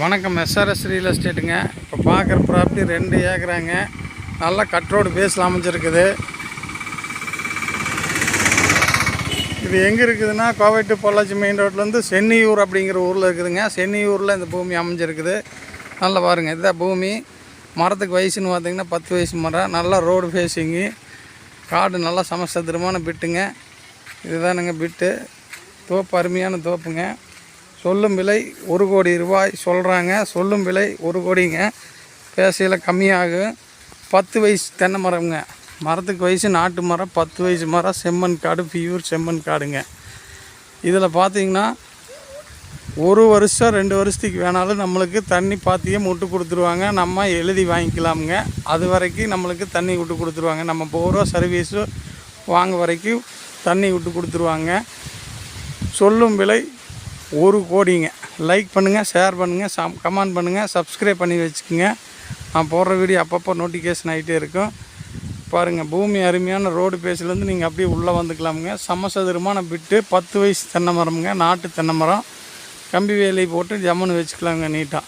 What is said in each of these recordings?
வணக்கம். SRS real எஸ்டேட்டுங்க இப்போ பார்க்குற ப்ராப்பர்ட்டி ரெண்டு ஏக்கராங்க. நல்லா கட் ரோடு பேஸில் அமைஞ்சிருக்குது. இது எங்கே இருக்குதுன்னா கோவை டு பொள்ளாச்சி மெயின் ரோட்லேருந்து சென்னியூர் அப்படிங்கிற ஊரில் இருக்குதுங்க. சென்னியூரில் இந்த பூமி அமைஞ்சிருக்குது. நல்லா பாருங்கள் இதுதான் பூமி. மரத்துக்கு வயசுன்னு பார்த்தீங்கன்னா பத்து வயசு மரம். நல்லா ரோடு ஃபேஸிங்கு காடு நல்லா சமசத்திரமான பிட்டுங்க. இதுதானுங்க பிட்டு. தோப்பு அருமையான தோப்புங்க. சொல்லும் விலை ஒரு கோடி ரூபாய் சொல்கிறாங்க சொல்லும் விலை ஒரு கோடிங்க. பேசையில் கம்மியாகும் பத்து வயசு தென்னை மரம்ங்க. மரத்துக்கு வயசு நாட்டு மரம் பத்து வயசு மரம் செம்மண் காடு பியூர் செம்மண் காடுங்க. இதில் பார்த்தீங்கன்னா ஒரு வருஷம் ரெண்டு வருஷத்துக்கு வேணாலும் நம்மளுக்கு தண்ணி பாத்தியே முட்டு கொடுத்துருவாங்க. நம்ம எழுதி வாங்கிக்கலாமுங்க. அது வரைக்கும் நம்மளுக்கு தண்ணி விட்டு கொடுத்துருவாங்க. நம்ம போரோ சர்வீஸோ வாங்க வரைக்கும் தண்ணி விட்டு கொடுத்துருவாங்க. சொல்லும் விலை ஒரு கோடிங்க. லைக் பண்ணுங்கள் ஷேர் பண்ணுங்கள் சம் கமெண்ட் பண்ணுங்கள் சப்ஸ்கிரைப் பண்ணி வச்சுக்கோங்க. நான் போடுற வீடியோ அப்பப்போ நோட்டிஃபிகேஷன் ஆகிட்டே இருக்கும். பாருங்கள் பூமி அருமையான ரோடு பேஸ்லேருந்து நீங்கள் அப்படியே உள்ளே வந்துக்கலாமுங்க. சமசதுரமான பிட்டு பத்து வயசு தென்னை மரமுங்க நாட்டு தென்னை மரம். கம்பி வேலை போட்டு ஜம்முன்னு வச்சுக்கலாங்க நீட்டாக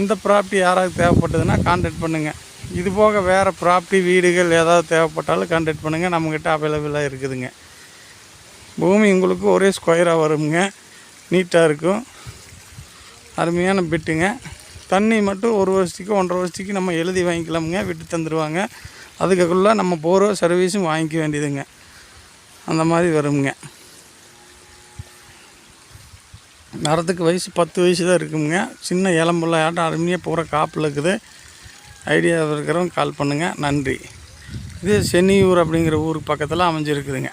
இந்த ப்ராப்பர்ட்டி யாராவது தேவைப்பட்டதுன்னா கான்டாக்ட் பண்ணுங்கள் இது போக வேறு ப்ராப்பர்ட்டி வீடுகள் ஏதாவது தேவைப்பட்டாலும் கான்டாக்ட் பண்ணுங்கள் நம்மக்கிட்ட அவைலபிளாக இருக்குதுங்க. பூமி உங்களுக்கு ஒரே ஸ்கொயராக வருங்க நீட்டாக இருக்கும். அருமையான பெட்டுங்க. தண்ணி மட்டும் ஒரு வருஷத்துக்கு ஒன்றரை வருஷத்துக்கு நம்ம எழுதி வாங்கிக்கலாமுங்க. விட்டு தந்துடுவாங்க அதுக்குள்ளே நம்ம போரோ சர்வீஸும் வாங்கிக்க வேண்டியதுங்க. அந்த மாதிரி வருங்க. மரத்துக்கு வயசு பத்து வயசு தான் இருக்குங்க சின்ன இளம்புள்ள ஆட்டம் அருமையாக பூரா காப்பில் இருக்குது. ஐடியா இருக்கிறவங்க கால் பண்ணுங்கள் நன்றி. இது சென்னியூர் அப்படிங்கிற ஊருக்கு பக்கத்தில் அமைஞ்சிருக்குதுங்க.